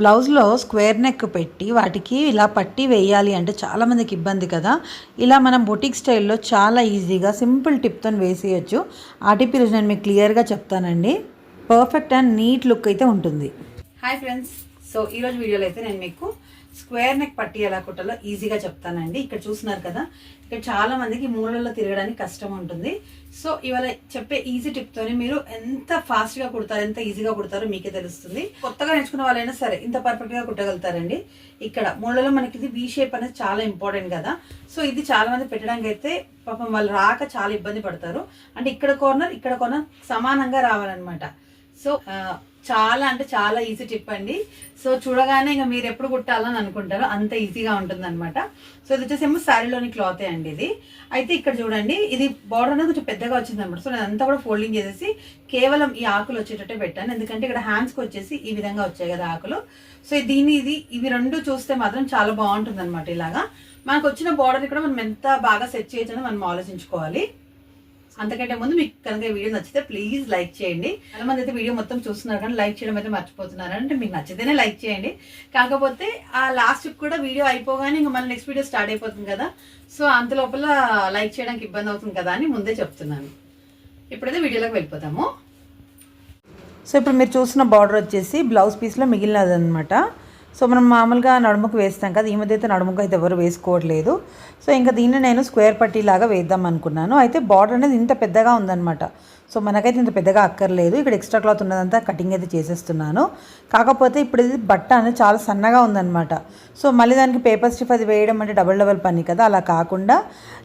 బ్లౌజ్లో square neck పెట్టి వాటికి ఇలా పట్టి వేయాలి అంటే చాలామందికి ఇబ్బంది కదా. ఇలా మనం బొటిక్ స్టైల్లో చాలా ఈజీగా సింపుల్ టిప్తో వేసేయచ్చు. ఆ టిప్ ఈరోజు నేను మీకు క్లియర్గా చెప్తానండి. పర్ఫెక్ట్ అండ్ నీట్ లుక్ అయితే ఉంటుంది. Hi friends. సో ఈరోజు వీడియోలో అయితే నేను మీకు స్క్వేర్ నెక్ పట్టి ఎలా కుట్టాలో ఈజీగా చెప్తానండి. ఇక్కడ చూస్తున్నారు కదా ఇక్కడ చాలా మందికి మూలల్లో తిరగడానికి కష్టం ఉంటుంది. సో ఇవాళ చెప్పే ఈజీ టిప్తోనే మీరు ఎంత ఫాస్ట్గా కుడతారు ఎంత ఈజీగా కుడతారో మీకే తెలుస్తుంది. కొత్తగా నేర్చుకున్న వాళ్ళైనా సరే ఇంత పర్ఫెక్ట్గా కుట్టగలుగుతారండి. ఇక్కడ మూలలో మనకి ఇది వీ షేప్ అనేది చాలా ఇంపార్టెంట్ కదా. సో ఇది చాలా మంది పెట్టడానికి అయితే పాపం వాళ్ళు రాక చాలా ఇబ్బంది పడతారు. అంటే ఇక్కడ కార్నర్ ఇక్కడ కార్నర్ సమానంగా రావాలన్నమాట. సో చాలా అంటే చాలా ఈజీ టిప్ అండి. సో చూడగానే ఇంకా మీరు ఎప్పుడు కుట్టాలని అనుకుంటారో అంత ఈజీగా ఉంటుంది అనమాట సో ఇది వచ్చేసేమో శారీలోని క్లాతే అండి ఇది. అయితే ఇక్కడ చూడండి ఇది బార్డర్ అనేది కొంచెం పెద్దగా వచ్చింది అనమాట సో నేను అంతా కూడా ఫోల్డింగ్ చేసేసి కేవలం ఈ ఆకులు వచ్చేటట్టే పెట్టాను. ఎందుకంటే ఇక్కడ హ్యాండ్స్కి వచ్చేసి ఈ విధంగా వచ్చాయి కదా ఆకులు. సో దీన్ని ఇది ఇవి రెండు చూస్తే మాత్రం చాలా బాగుంటుంది అనమాట ఇలాగా. మనకు వచ్చిన బార్డర్ ఇక్కడ మనం ఎంత బాగా సెట్ చేయొచ్చని మనం ఆలోచించుకోవాలి. అంతకంటే ముందు మీకు కనుక వీడియో నచ్చితే ప్లీజ్ లైక్ చేయండి. చాలా మంది అయితే వీడియో మొత్తం చూస్తున్నారు కానీ లైక్ చేయడం అయితే మర్చిపోతున్నారు. అంటే మీకు నచ్చితేనే లైక్ చేయండి. కాకపోతే ఆ లాస్ట్ కూడా వీడియో అయిపోగానే ఇంకా మళ్ళీ నెక్స్ట్ వీడియో స్టార్ట్ అయిపోతుంది కదా. సో అంత లోపల లైక్ చేయడానికి ఇబ్బంది అవుతుంది కదా అని ముందే చెప్తున్నాను. ఇప్పుడైతే వీడియోలోకి వెళ్ళిపోతాము. సో ఇప్పుడు మీరు చూసిన బార్డర్ వచ్చేసి బ్లౌజ్ పీస్లో మిగిలినది అనమాట సో మనం మామూలుగా నడుముకు వేస్తాం కదా ఈ మధ్య అయితే నడుముకు అయితే ఎవరు వేసుకోవట్లేదు. సో ఇంకా దీన్ని నేను స్క్వేర్ పట్టీలాగా వేద్దాం అనుకున్నాను. అయితే బార్డర్ అనేది ఇంత పెద్దగా ఉందన్నమాట. సో మనకైతే ఇంత పెద్దగా అక్కర్లేదు. ఇక్కడ ఎక్స్ట్రా క్లాత్ ఉన్నదంతా కటింగ్ అయితే చేసేస్తున్నాను. కాకపోతే ఇప్పుడు ఇది బట్ట అనేది చాలా సన్నగా ఉందన్నమాట. సో మళ్ళీ దానికి పేపర్ స్టిఫ్ అది వేయడం అంటే డబుల్ డబుల్ పని కదా అలా కాకుండా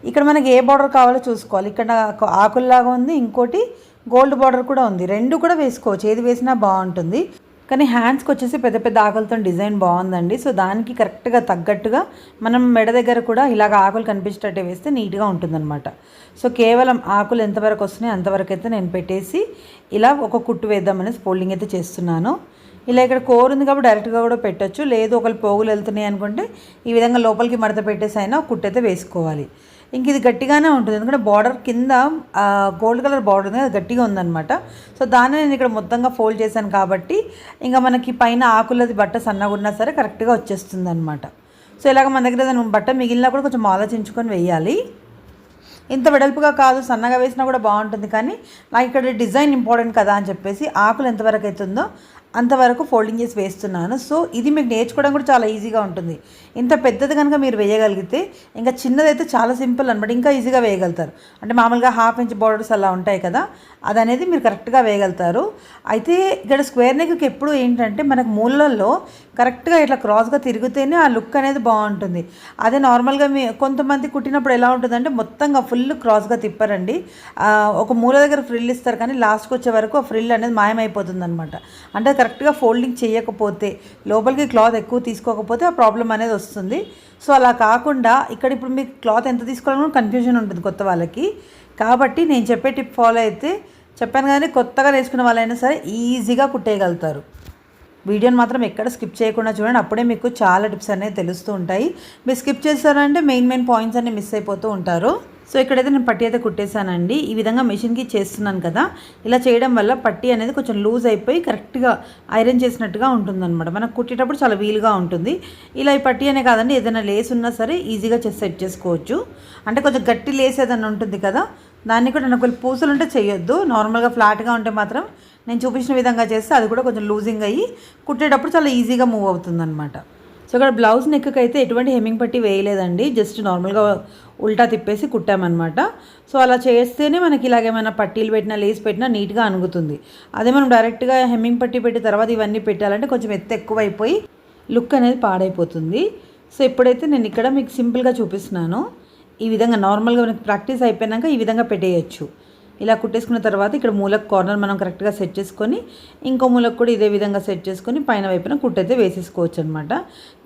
ఇక్కడ మనకి ఏ బార్డర్ కావాలో చూసుకోవాలి. ఇక్కడ ఆకుల్లాగా ఉంది ఇంకోటి గోల్డ్ బార్డర్ కూడా ఉంది. రెండు కూడా వేసుకోవచ్చు. ఏది వేసినా బాగుంటుంది. కానీ హ్యాండ్స్కి వచ్చేసి పెద్ద పెద్ద ఆకులతో డిజైన్ బాగుందండి. సో దానికి కరెక్ట్గా తగ్గట్టుగా మనం మెడ దగ్గర కూడా ఇలాగ ఆకులు కనిపించేటట్టే వేస్తే నీట్గా ఉంటుందన్నమాట. సో కేవలం ఆకులు ఎంతవరకు వస్తున్నాయి అంతవరకు అయితే నేను పెట్టేసి ఇలా ఒక కుట్టు వేద్దామనేసి ఫోల్డింగ్ అయితే చేస్తున్నాను. ఇలా ఇక్కడ కోర్ ఉంది కాబట్టి డైరెక్ట్గా కూడా పెట్టచ్చు. లేదు ఒకళ్ళు పోగులు వెళ్తున్నాయి అనుకుంటే ఈ విధంగా లోపలికి మడత పెట్టేసి అయినా కుట్టైతే వేసుకోవాలి. ఇంక ఇది గట్టిగానే ఉంటుంది. ఎందుకంటే బార్డర్ కింద గోల్డ్ కలర్ బార్డర్ ఉంది అది గట్టిగా ఉందన్నమాట. సో దాన్ని నేను ఇక్కడ మొత్తంగా ఫోల్డ్ చేశాను కాబట్టి ఇంకా మనకి పైన ఆకులది బట్ట సన్నగా ఉన్నా సరే కరెక్ట్గా వచ్చేస్తుంది అనమాట సో ఇలాగ మన దగ్గర ఏదైనా బట్ట మిగిలినా కూడా కొంచెం ఆలోచించుకొని వేయాలి. ఇంత వెడల్పుగా కాదు సన్నగా వేసినా కూడా బాగుంటుంది. కానీ నాకు ఇక్కడ డిజైన్ ఇంపార్టెంట్ కదా అని చెప్పేసి ఆకులు ఎంతవరకు అవుతుందో అంతవరకు ఫోల్డింగ్ చేసి వేస్తున్నాను. సో ఇది మీకు నేర్చుకోవడం కూడా చాలా ఈజీగా ఉంటుంది. ఇంత పెద్దది కనుక మీరు వేయగలిగితే ఇంకా చిన్నదైతే చాలా సింపుల్ అనమాట ఇంకా ఈజీగా వేయగలుగుతారు. అంటే మామూలుగా హాఫ్ ఇంచ్ బోర్డర్స్ అలా ఉంటాయి కదా అది అనేది మీరు కరెక్ట్గా వేయగలుగుతారు. అయితే ఇక్కడ స్క్వేర్ నెక్కి ఎప్పుడు ఏంటంటే మనకు మూలల్లో కరెక్ట్గా ఇట్లా క్రాస్గా తిరిగితేనే ఆ లుక్ అనేది బాగుంటుంది. అదే నార్మల్గా మీ కొంతమంది కుట్టినప్పుడు ఎలా ఉంటుందంటే మొత్తంగా ఫుల్ క్రాస్గా తిప్పారండి. ఒక మూల దగ్గర ఫ్రిల్ ఇస్తారు కానీ లాస్ట్కి వచ్చే వరకు ఆ ఫ్రిల్ అనేది మాయమైపోతుంది అనమాట అంటే కరెక్ట్గా ఫోల్డింగ్ చేయకపోతే లోపలికి క్లాత్ ఎక్కువ తీసుకోకపోతే ఆ ప్రాబ్లం అనేది వస్తుంది. సో అలా కాకుండా ఇక్కడ ఇప్పుడు మీకు క్లాత్ ఎంత తీసుకోవాలన్నా కన్ఫ్యూజన్ ఉంటుంది కొత్త వాళ్ళకి. కాబట్టి నేను చెప్పే టిప్ ఫాలో అయితే చెప్పాను కానీ కొత్తగా నేర్చుకున్న వాళ్ళైనా సరే ఈజీగా కుట్టేయగలుగుతారు. వీడియోని మాత్రం ఎక్కడ స్కిప్ చేయకుండా చూడండి. అప్పుడే మీకు చాలా టిప్స్ అనేవి తెలుస్తూ ఉంటాయి. మీరు స్కిప్ చేస్తారంటే మెయిన్ మెయిన్ పాయింట్స్ అన్ని మిస్ అయిపోతూ ఉంటారు. సో ఇక్కడైతే నేను పట్టి అయితే కుట్టేశానండి. ఈ విధంగా మెషిన్కి చేస్తున్నాను కదా. ఇలా చేయడం వల్ల పట్టి అనేది కొంచెం లూజ్ అయిపోయి కరెక్ట్గా ఐరన్ చేసినట్టుగా ఉంటుందన్నమాట. మనకు కుట్టేటప్పుడు చాలా వీలుగా ఉంటుంది. ఇలా ఈ పట్టి అనే కాదండి ఏదైనా లేస్ ఉన్నా సరే ఈజీగా సెట్ చేసుకోవచ్చు. అంటే కొంచెం గట్టి లేస్ ఏదైనా ఉంటుంది కదా దాన్ని కూడా నాకు ఒకవేళ పూసలు ఉంటే చేయొద్దు. నార్మల్గా ఫ్లాట్గా ఉంటే మాత్రం నేను చూపించిన విధంగా చేస్తే అది కూడా కొంచెం లూజింగ్ అయ్యి కుట్టేటప్పుడు చాలా ఈజీగా మూవ్ అవుతుంది అనమాట సో ఇక్కడ బ్లౌజ్ నెక్కి అయితే ఎటువంటి హెమ్మింగ్ పట్టి వేయలేదండి. జస్ట్ నార్మల్గా ఉల్టా తిప్పేసి కుట్టామన్నమాట. సో అలా చేస్తేనే మనకి ఇలాగేమైనా పట్టీలు పెట్టినా లేస్ పెట్టినా నీట్గా అనుగుతుంది అదే మనం డైరెక్ట్గా హెమ్మింగ్ పట్టి పెట్టిన తర్వాత ఇవన్నీ పెట్టాలంటే కొంచెం ఎత్తు ఎక్కువైపోయి లుక్ అనేది పాడైపోతుంది. సో ఇప్పుడైతే నేను ఇక్కడ మీకు సింపుల్గా చూపిస్తున్నాను. ఈ విధంగా నార్మల్గా మనకి ప్రాక్టీస్ అయిపోయినాక ఈ విధంగా పెట్టేయచ్చు. ఇలా కుట్టేసుకున్న తర్వాత ఇక్కడ మూలకు కార్నర్ మనం కరెక్ట్గా సెట్ చేసుకొని ఇంకో మూలకు కూడా ఇదే విధంగా సెట్ చేసుకొని పైన వైపున కుట్టయితే వేసేసుకోవచ్చు అనమాట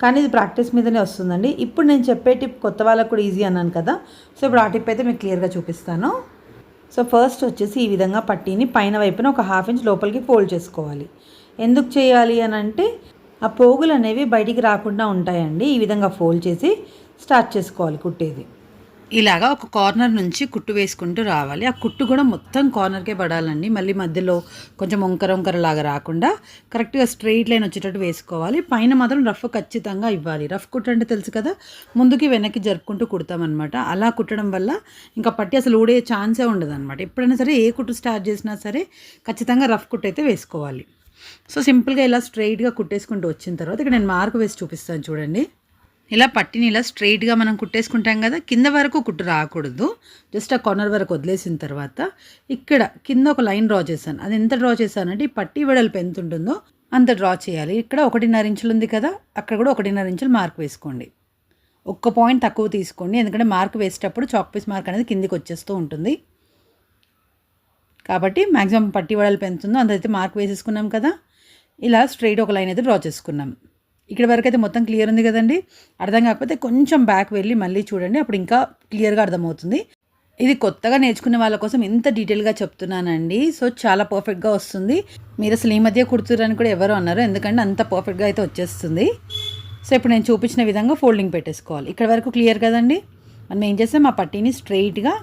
కానీ ఇది ప్రాక్టీస్ మీదనే వస్తుందండి. ఇప్పుడు నేను చెప్పే టిప్ కొత్త వాళ్ళకు కూడా ఈజీ అన్నాను కదా. సో ఇప్పుడు ఆ టిప్ అయితే మీకు క్లియర్గా చూపిస్తాను. సో ఫస్ట్ వచ్చేసి ఈ విధంగా పట్టీని పైన వైపున ఒక హాఫ్ ఇంచ్ లోపలికి ఫోల్డ్ చేసుకోవాలి. ఎందుకు చేయాలి అని అంటే ఆ పోగులు అనేవి బయటికి రాకుండా ఉంటాయండి. ఈ విధంగా ఫోల్డ్ చేసి స్టార్ట్ చేసుకోవాలి కుట్టేది. ఇలాగా ఒక కార్నర్ నుంచి కుట్టు వేసుకుంటూ రావాలి. ఆ కుట్టు కూడా మొత్తం కార్నర్కే పడాలండి. మళ్ళీ మధ్యలో కొంచెం వంకర వంకర లాగా రాకుండా కరెక్ట్గా స్ట్రెయిట్ లైన్ వచ్చేటట్టు వేసుకోవాలి. పైన మాత్రం రఫ్ ఖచ్చితంగా ఇవ్వాలి. రఫ్ కుట్టు అంటే తెలుసు కదా? ముందుకి వెనక్కి జరుపుకుంటూ కుడతామన్నమాట. అలా కుట్టడం వల్ల ఇంకా పట్టి అసలు ఊడే ఛాన్సే ఉండదనమాట ఎప్పుడైనా సరే ఏ కుట్టు స్టార్ట్ చేసినా సరే ఖచ్చితంగా రఫ్ కుట్టు అయితే వేసుకోవాలి. సో సింపుల్గా ఇలా స్ట్రైట్గా కుట్టేసుకుంటూ వచ్చిన తర్వాత ఇక్కడ నేను మార్క్ వేసి చూపిస్తాను చూడండి. ఇలా పట్టిని ఇలా స్ట్రైట్గా మనం కుట్టేసుకుంటాం కదా కింద వరకు కుట్టు రాకూడదు. జస్ట్ ఆ కార్నర్ వరకు వదిలేసిన తర్వాత ఇక్కడ కింద ఒక లైన్ డ్రా చేశాను. అది ఎంత డ్రా చేశానంటే ఈ పట్టి వెడల్పు ఎంత ఉంటుందో అంత డ్రా చేయాలి. ఇక్కడ ఒకటిన్నర ఇంచులు ఉంది కదా అక్కడ కూడా ఒకటిన్నర ఇంచులు మార్క్ వేసుకోండి. ఒక్క పాయింట్ తక్కువ తీసుకోండి ఎందుకంటే మార్క్ వేసేటప్పుడు చాక్ పీస్ మార్క్ అనేది కిందికి వచ్చేస్తూ ఉంటుంది. కాబట్టి మ్యాక్సిమం పట్టి వెడల్పు ఎంత ఉందో అంతైతే మార్క్ వేసేసుకున్నాం కదా. ఇలా స్ట్రైట్ ఒక లైన్ అయితే డ్రా చేసుకున్నాం. ఇక్కడ వరకు అయితే మొత్తం క్లియర్ ఉంది కదండి. అర్థం కాకపోతే కొంచెం బ్యాక్ వెళ్ళి మళ్ళీ చూడండి. అప్పుడు ఇంకా క్లియర్గా అర్థమవుతుంది. ఇది కొత్తగా నేర్చుకునే వాళ్ళ కోసం ఇంత డీటెయిల్గా చెప్తున్నానండి. సో చాలా పర్ఫెక్ట్గా వస్తుంది. మీరు అసలు ఈ మధ్య కుడుతురని కూడా ఎవరు అన్నారు? ఎందుకంటే అంత పర్ఫెక్ట్గా అయితే వచ్చేస్తుంది. సో ఇప్పుడు నేను చూపించిన విధంగా ఫోల్డింగ్ పెట్టేసుకోవాలి. ఇక్కడ వరకు క్లియర్ కదండి? మనం ఏం చేస్తాం ఆ పట్టీని స్ట్రైట్గా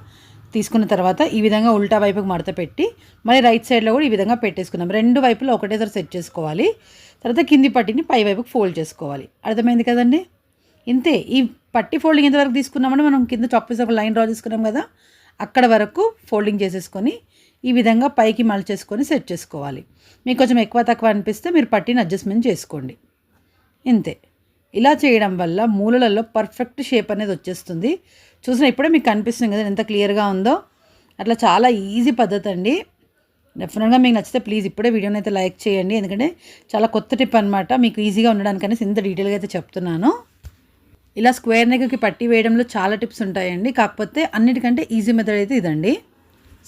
తీసుకున్న తర్వాత ఈ విధంగా ఉల్టా వైపుకి మడత పెట్టి మళ్ళీ రైట్ సైడ్లో కూడా ఈ విధంగా పెట్టేసుకున్నాం రెండు వైపులో ఒకటేసారి సెట్ చేసుకోవాలి. తర్వాత కింది పట్టిని పై వైపుకి ఫోల్డ్ చేసుకోవాలి. అర్థమైంది కదండి? ఇంతే ఈ పట్టి ఫోల్డింగ్ ఎంతవరకు తీసుకున్నామంటే మనం కింద చాక్ ఒక లైన్ డ్రా చేసుకున్నాం కదా అక్కడ వరకు ఫోల్డింగ్ చేసేసుకొని ఈ విధంగా పైకి మలచేసుకొని సెట్ చేసుకోవాలి. మీకు కొంచెం ఎక్కువ తక్కువ అనిపిస్తే మీరు పట్టిని అడ్జస్ట్మెంట్ చేసుకోండి. ఇంతే. ఇలా చేయడం వల్ల మూలలలో పర్ఫెక్ట్ షేప్ అనేది వచ్చేస్తుంది. చూసిన ఇప్పుడే మీకు కనిపిస్తుంది కదా ఎంత క్లియర్గా ఉందో. అట్లా చాలా ఈజీ పద్ధతి అండి. డెఫినెట్గా మీకు నచ్చితే ప్లీజ్ ఇప్పుడే వీడియోని అయితే లైక్ చేయండి. ఎందుకంటే చాలా కొత్త టిప్ అనమాట మీకు ఈజీగా ఉండడానికనేసి ఇంత డీటెయిల్గా అయితే చెప్తున్నాను. ఇలా స్క్వేర్ నెక్కి పట్టి వేయడంలో చాలా టిప్స్ ఉంటాయండి. కాకపోతే అన్నిటికంటే ఈజీ మెథడ్ అయితే ఇదండి.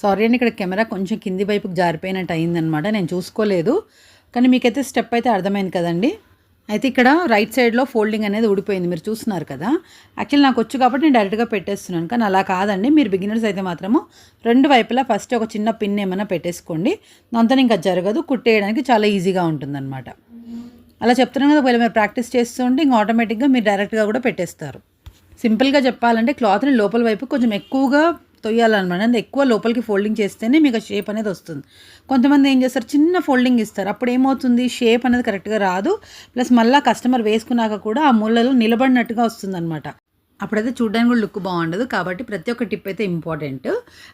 సారీ అండి ఇక్కడ కెమెరా కొంచెం కింది వైపుకి జారిపోయినట్టు అయిందనమాట నేను చూసుకోలేదు. కానీ మీకైతే స్టెప్ అయితే అర్థమైంది కదండి. అయితే ఇక్కడ రైట్ సైడ్లో ఫోల్డింగ్ అనేది ఊడిపోయింది. మీరు చూస్తున్నారు కదా. యాక్చువల్ నాకు వచ్చు కాబట్టి నేను డైరెక్ట్గా పెట్టేస్తున్నాను. కానీ అలా కాదండి. మీరు బిగినర్స్ అయితే మాత్రము రెండు వైపులా ఫస్ట్ ఒక చిన్న పిన్ ఏమైనా పెట్టేసుకోండి. దాంతో ఇంకా జరగదు. కుట్టేయడానికి చాలా ఈజీగా ఉంటుందన్నమాట. అలా చెప్తున్నాను కదా. ఒకవేళ మీరు ప్రాక్టీస్ చేస్తూ ఉంటే ఇంకా ఆటోమేటిక్గా మీరు డైరెక్ట్గా కూడా పెట్టేస్తారు. సింపుల్గా చెప్పాలంటే క్లాత్ని లోపల వైపు కొంచెం ఎక్కువగా తొయ్యాలన్నమాట. అంటే ఎక్కువ లోపలికి ఫోల్డింగ్ చేస్తేనే మీకు షేప్ అనేది వస్తుంది. కొంతమంది ఏం చేస్తారు? చిన్న ఫోల్డింగ్ ఇస్తారు. అప్పుడు ఏమవుతుంది? షేప్ అనేది కరెక్ట్గా రాదు. ప్లస్ మళ్ళీ కస్టమర్ వేసుకున్నాక కూడా ఆ ముళ్ళలో నిలబడినట్టుగా వస్తుంది అనమాట అప్పుడైతే చూడడానికి కూడా లుక్ బాగుండదు. కాబట్టి ప్రతి ఒక్క టిప్ అయితే ఇంపార్టెంట్.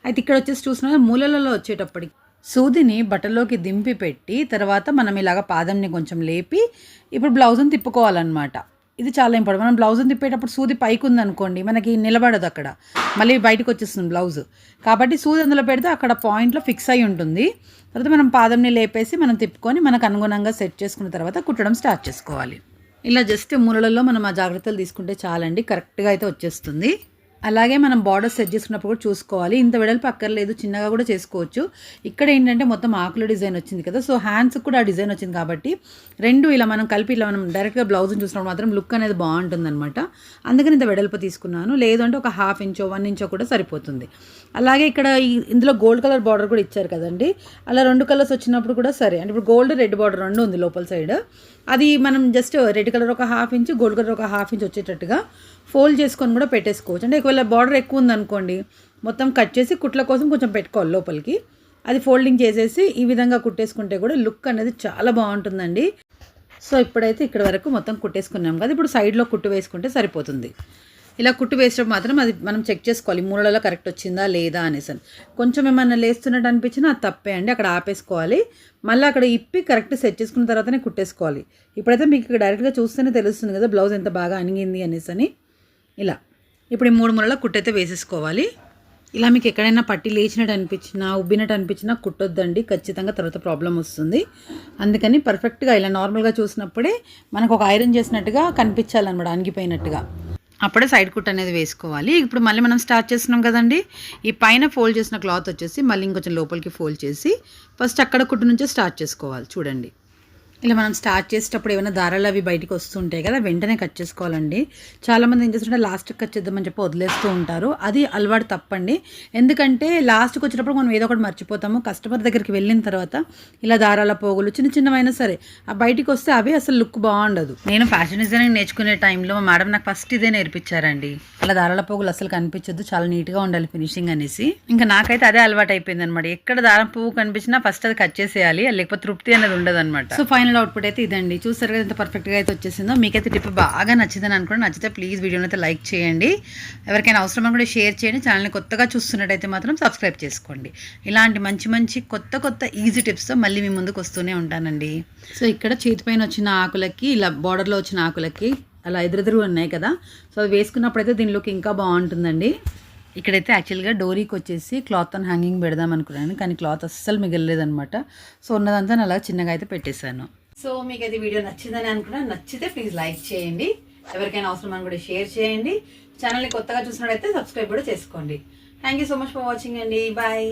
అయితే ఇక్కడ వచ్చేసి చూసిన మూలలలో వచ్చేటప్పటికి సూదిని బట్టలోకి దింపి పెట్టి తర్వాత మనం ఇలాగ పాదంని కొంచెం లేపి ఇప్పుడు బ్లౌజ్ని తిప్పుకోవాలన్నమాట. ఇది చాలా ఇంపార్టెంట్. మనం బ్లౌజ్ని తిప్పేటప్పుడు సూది పైకి ఉందనుకోండి మనకి నిలబడదు అక్కడ. మళ్ళీ బయటకు వచ్చేస్తుంది బ్లౌజ్. కాబట్టి సూది అందులో పెడితే అక్కడ పాయింట్లో ఫిక్స్ అయి ఉంటుంది. తర్వాత మనం పాదంని లేపేసి మనం తిప్పుకొని మనకు అనుగుణంగా సెట్ చేసుకున్న తర్వాత కుట్టడం స్టార్ట్ చేసుకోవాలి. ఇలా జస్ట్ మూలలలో మనం ఆ జాగ్రత్తలు తీసుకుంటే చాలండి. కరెక్ట్గా అయితే వచ్చేస్తుంది. అలాగే మనం బార్డర్ సెట్ చేసుకున్నప్పుడు కూడా చూసుకోవాలి. ఇంత వెడల్పు అక్కర్లేదు చిన్నగా కూడా చేసుకోవచ్చు. ఇక్కడ ఏంటంటే మొత్తం ఆకుల డిజైన్ వచ్చింది కదా. సో హ్యాండ్స్కి కూడా ఆ డిజైన్ వచ్చింది కాబట్టి రెండు ఇలా మనం కలిపి ఇలా మనం డైరెక్ట్గా బ్లౌజ్ని చూసినప్పుడు మాత్రం లుక్ అనేది బాగుంటుంది అనమాట అందుకని ఇంత వెడల్పు తీసుకున్నాను. లేదంటే ఒక హాఫ్ ఇంచో వన్ ఇంచో కూడా సరిపోతుంది. అలాగే ఇక్కడ ఇందులో గోల్డ్ కలర్ బార్డర్ కూడా ఇచ్చారు కదండి. అలా రెండు కలర్స్ వచ్చినప్పుడు కూడా సరే. అంటే ఇప్పుడు గోల్డ్ రెడ్ బార్డర్ రెండు ఉంది లోపల సైడ్ అది మనం జస్ట్ రెడ్ కలర్ ఒక హాఫ్ ఇంచ్ గోల్డ్ కలర్ ఒక హాఫ్ ఇంచ్ వచ్చేటట్టుగా ఫోల్డ్ చేసుకొని కూడా పెట్టేసుకోవచ్చు. అంటే ఒకవేళ బార్డర్ ఎక్కువ ఉందనుకోండి మొత్తం కట్ చేసి కుట్ల కోసం కొంచెం పెట్టుకోవాలి లోపలికి. అది ఫోల్డింగ్ చేసేసి ఈ విధంగా కుట్టేసుకుంటే కూడా లుక్ అనేది చాలా బాగుంటుందండి. సో ఇప్పుడైతే ఇక్కడ వరకు మొత్తం కుట్టేసుకున్నాం కదా. ఇప్పుడు సైడ్లో కుట్టు వేసుకుంటే సరిపోతుంది. ఇలా కుట్టు వేసేటప్పుడు మాత్రం అది మనం చెక్ చేసుకోవాలి. మూలలో కరెక్ట్ వచ్చిందా లేదా అనేసి అని. కొంచెం ఏమన్నా లేస్తున్నట్టు అనిపించినా అది తప్పే అండి. అక్కడ ఆపేసుకోవాలి. మళ్ళీ అక్కడ ఇప్పి కరెక్ట్ సెట్ చేసుకున్న తర్వాతనే కుట్టేసుకోవాలి. ఇప్పుడైతే మీకు ఇక్కడ డైరెక్ట్గా చూస్తేనే తెలుస్తుంది కదా బ్లౌజ్ ఎంత బాగా అణిగింది అనేసి అని. ఇలా. ఇప్పుడు ఈ మూడు మూలలో కుట్టయితే వేసేసుకోవాలి. ఇలా మీకు ఎక్కడైనా పట్టి లేచినట్టు అనిపించినా ఉబ్బినట్టు అనిపించినా కుట్టొద్దండి. ఖచ్చితంగా తర్వాత ప్రాబ్లం వస్తుంది. అందుకని పర్ఫెక్ట్గా ఇలా నార్మల్గా చూసినప్పుడే మనకు ఒక ఐరన్ చేసినట్టుగా కనిపించాలన్నమాట అణిగిపోయినట్టుగా. అప్పుడే సైడ్ కుట్ అనేది వేసుకోవాలి. ఇప్పుడు మళ్ళీ మనం స్టార్ట్ చేస్తున్నాం కదండి. ఈ పైన ఫోల్డ్ చేసిన క్లాత్ వచ్చేసి మళ్ళీ ఇంకొంచెం లోపలికి ఫోల్డ్ చేసి ఫస్ట్ అక్కడ కుట్టు నుంచే స్టార్ట్ చేసుకోవాలి. చూడండి. ఇలా మనం స్టార్ట్ చేసేటప్పుడు ఏమైనా దారాలు అవి బయటికి వస్తుంటాయి కదా వెంటనే కట్ చేసుకోవాలండి. చాలామంది ఏం చేస్తుంటే లాస్ట్కి కట్ చేద్దామని చెప్పి వదిలేస్తూ ఉంటారు. అది అలవాటు తప్పండి. ఎందుకంటే లాస్ట్కి వచ్చేటప్పుడు మనం ఏదో ఒకటి మర్చిపోతాము. కస్టమర్ దగ్గరికి వెళ్ళిన తర్వాత ఇలా దారాల పోగులు చిన్న చిన్నవైనా సరే ఆ బయటికి వస్తే అవే అసలు లుక్ బాగుండదు. నేను ఫ్యాషన్ డిజైనింగ్ నేర్చుకునే టైంలో మా మేడం నాకు ఫస్ట్ ఇదే నేర్పించారండి. అలా దారాల పోగులు అసలు కనిపించదు చాలా నీట్గా ఉండాలి ఫినిషింగ్ అనేసి. ఇంకా నాకైతే అదే అలవాటు అయిపోయింది అనమాట ఎక్కడ దారం పువ్వు కనిపించినా ఫస్ట్ అది కట్ చేసేయాలి లేకపోతే తృప్తి అనేది ఉండదు అనమాట సో ఫైనల్ అవుట్పుట్ అయితే ఇదండి. చూసారు కదా ఎంత పర్ఫెక్ట్గా అయితే వచ్చేసిందో. మీకైతే టిప్ బాగా నచ్చిందని అనుకోండి నచ్చితే ప్లీజ్ వీడియోని అయితే లైక్ చేయండి. ఎవరికైనా అవసరం కూడా షేర్ చేయండి. ఛానల్ని కొత్తగా చూస్తున్నట్టయితే మాత్రం సబ్స్క్రైబ్ చేసుకోండి. ఇలాంటి మంచి మంచి కొత్త కొత్త ఈజీ టిప్స్తో మళ్ళీ మీ ముందుకు వస్తూనే ఉంటానండి. సో ఇక్కడ చేతిపైన వచ్చిన ఆకులకి ఇలా బార్డర్లో వచ్చిన ఆకులకి అలా ఎదురెదురు ఉన్నాయి కదా. సో అవి వేసుకున్నప్పుడైతే దీని లుక్ ఇంకా బాగుంటుందండి. ఇక్కడైతే యాక్చువల్గా డోరీకి వచ్చేసి క్లాత్ అని హ్యాంగింగ్ పెడదాం అనుకున్నాను. కానీ క్లాత్ అస్సలు మిగలలేదనమాట సో ఉన్నదంతా నేను అలా చిన్నగా అయితే పెట్టేశాను. సో మీకు అయితే వీడియో నచ్చిందని అనుకున్నా నచ్చితే ప్లీజ్ లైక్ చేయండి. ఎవరికైనా అవసరం అని కూడా షేర్ చేయండి. ఛానల్ని కొత్తగా చూసినట్టయితే సబ్స్క్రైబ్ కూడా చేసుకోండి. Thank you so much for watching అండి. బాయ్